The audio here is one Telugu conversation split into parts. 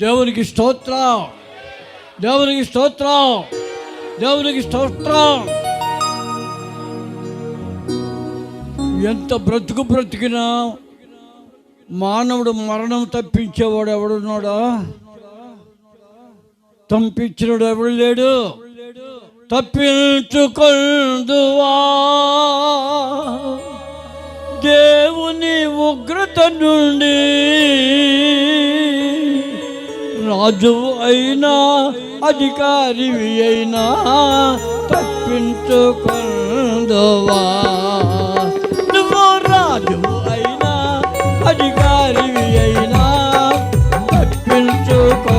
దేవునికి స్తోత్రం. దేవునికి స్తోత్రం. దేవునికి స్తోత్రం. ఎంత బ్రతుకు బ్రతికినా మానవుడు మరణం తప్పించేవాడు ఎవడున్నాడా? తంపించినడు ఎవడు లేడు? తప్పించుకొందువా? దేవుని ఉగ్రత నుండి రాజు అయినా అధికారివి అయినా తప్పించుకుందవా? నువ్వు రాజు అయినా అధికారివి అయినా తప్పించుకుందవా?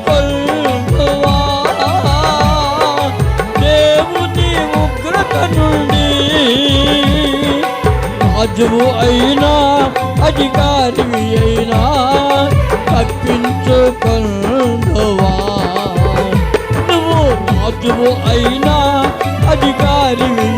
తప్పించుకుందవా? దేవుని ఉగ్రత నుండి రాజువు అయినా అధికారివి అయినా తప్పించుకొందువా నువ్వు రాజువు అయినా అధికారివి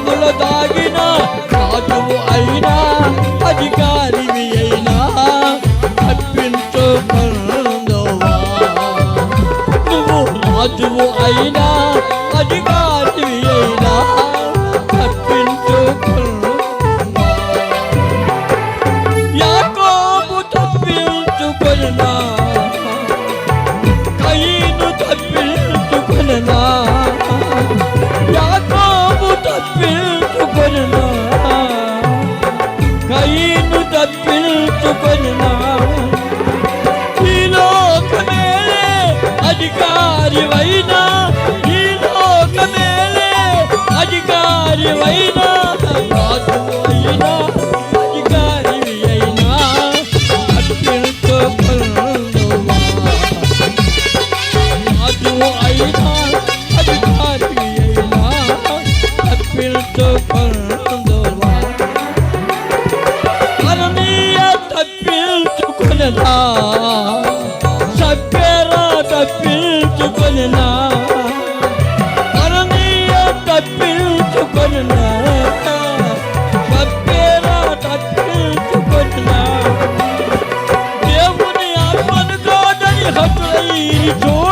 సముద్రముల దాగిన రాజువు అయినా అధికారివి అయినా తప్పించుకొందువా నువ్వు రాజువు అయినా tu coi não e no camele adicari vai na e no camele adicari vai సభ్యరా తప్పించుకొననా అరణీయ తప్పించుకొననా సభ్యరా తప్పించుకొననా దేవుని ఆత్మను కాదని హతులై చూడవా దేవుని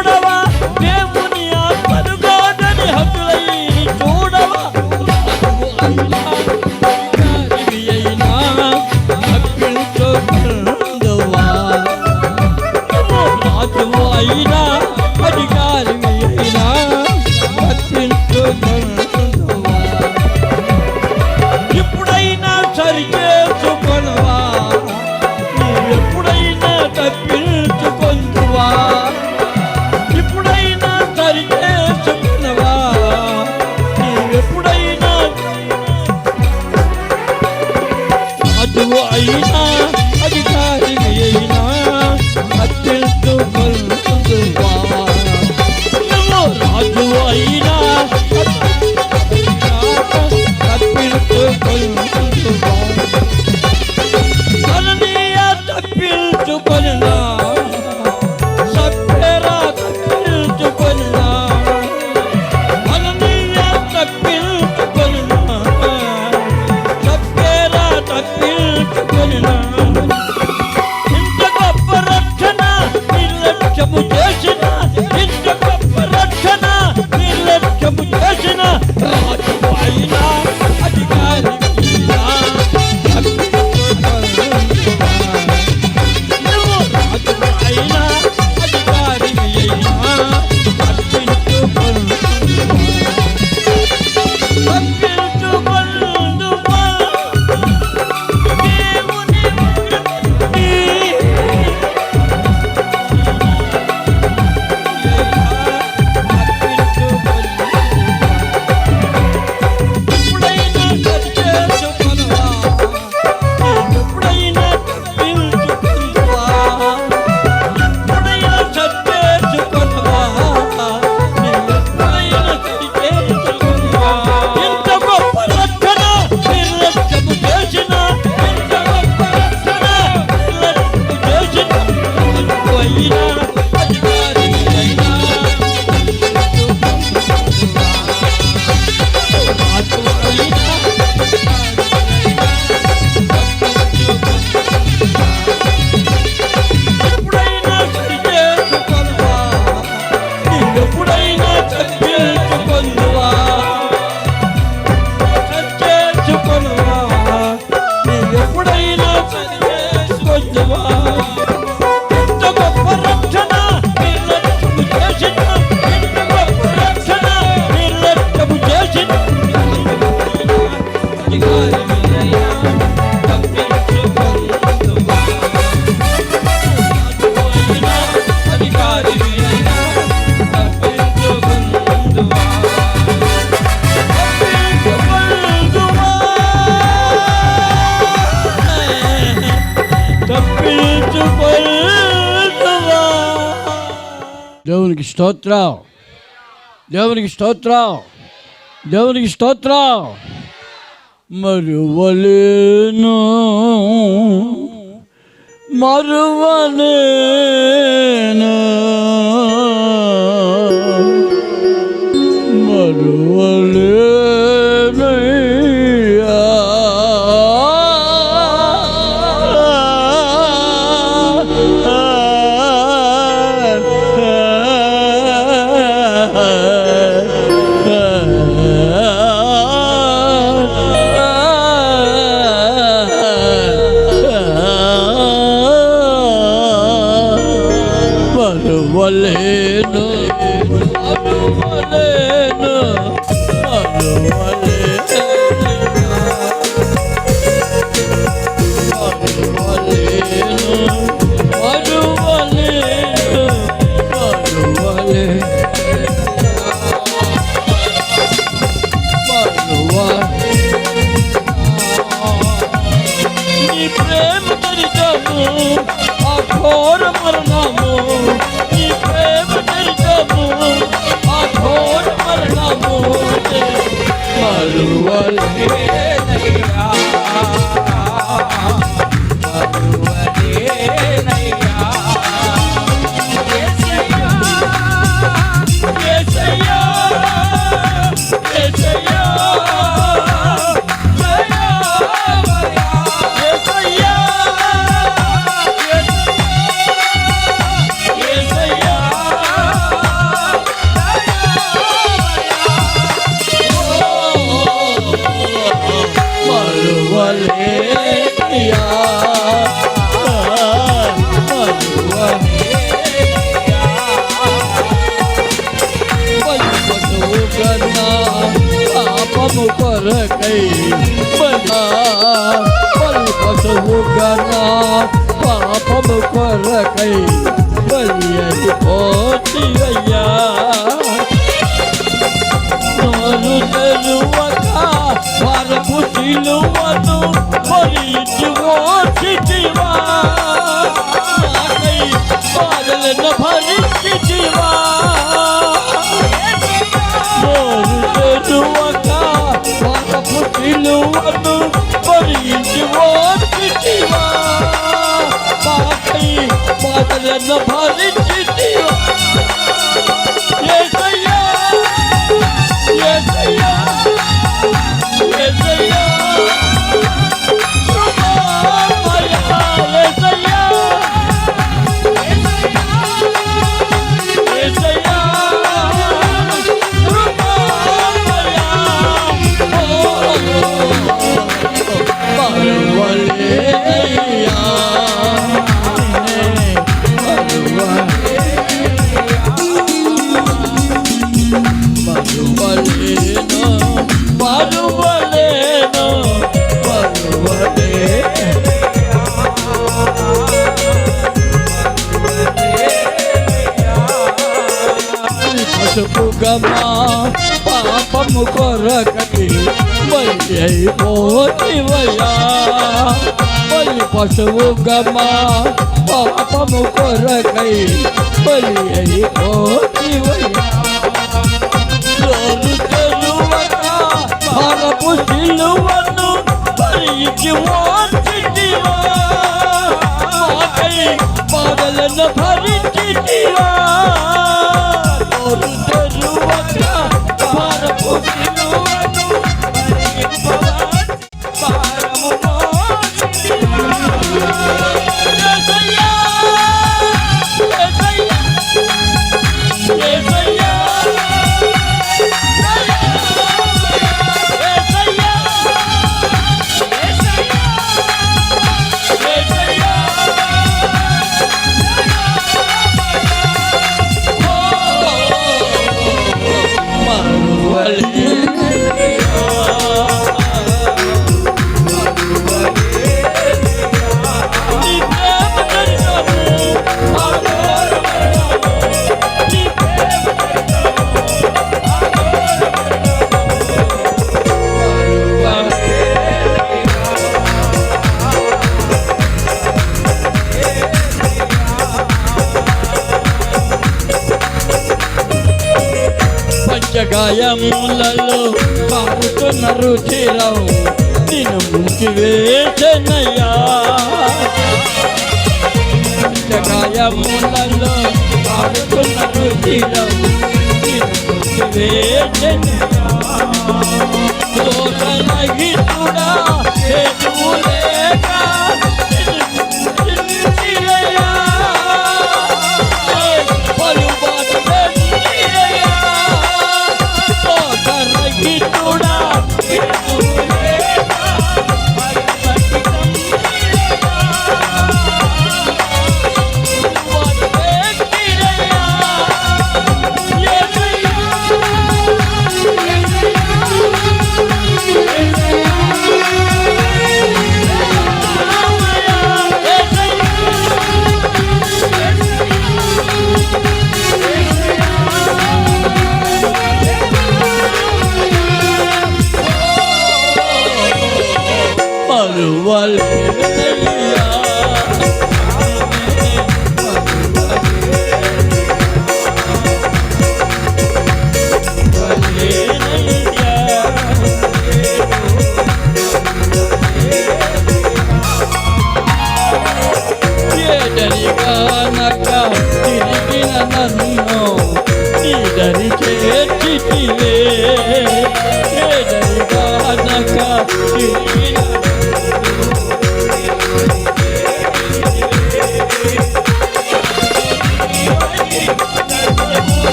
దేవునికి స్తోత్రం దేవునికి స్తోత్రం దేవునికి స్తోత్రం మరువలేను మరువలేను बना पल पशु गना पापम पर कई बलिया पोतिया नोरु नरुआ का भार पुतिलु मनु परिचुओ अब न भरी పాపము కొరకటి బలి అయిపోతివయా బలి పశువు గమా పాపము కొరకై బలి అయిపోతివయా నోరు తెరువక భారపు సిలువను భరించి ఓర్చితివా మాకై బాధలను భరించితివా గాయములలో పారుతున్న రుచిరావు నిన్ను ముంచి వేసనయ్యా గాయములలో పారుతున్న రుచిరావు నిన్ను ముంచి వేసనయ్యా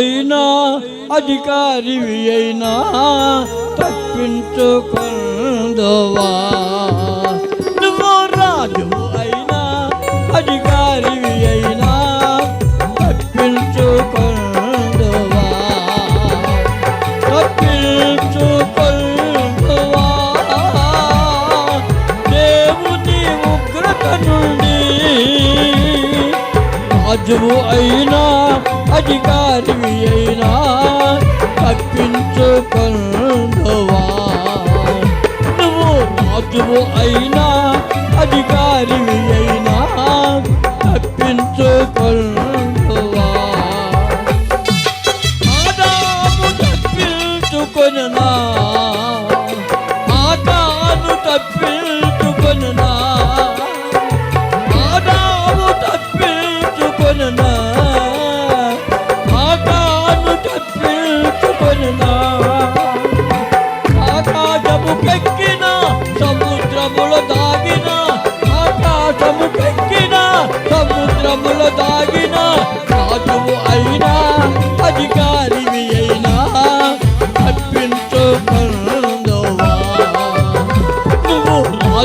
అయినా అధికారివి అయినా తప్పించుకుందవా? నువ్వు రాజువు అయినా అధికారివి అయినా తప్పించుకుందవా? తప్పించుకుందవా? దేవుని ఉగ్రత నుండి రాజువు అయినా అధికారివి అయినా తప్పించుకుందవా నువ్వు రాజువు అయినా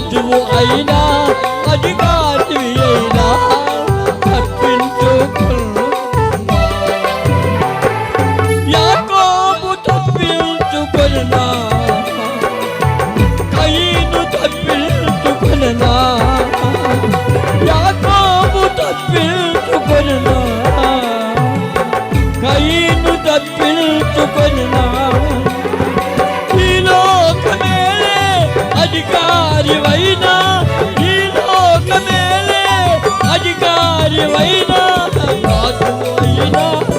రాజువు అయినా అధికారి అయినా తప్పించుకుందా యాకోబు తప్పించుకొనునా కయీను తప్పించుకొనునా యాకోబు తప్పించుకొనునా కయీను తప్పించుకొనునా. అధికారివైనా రాజు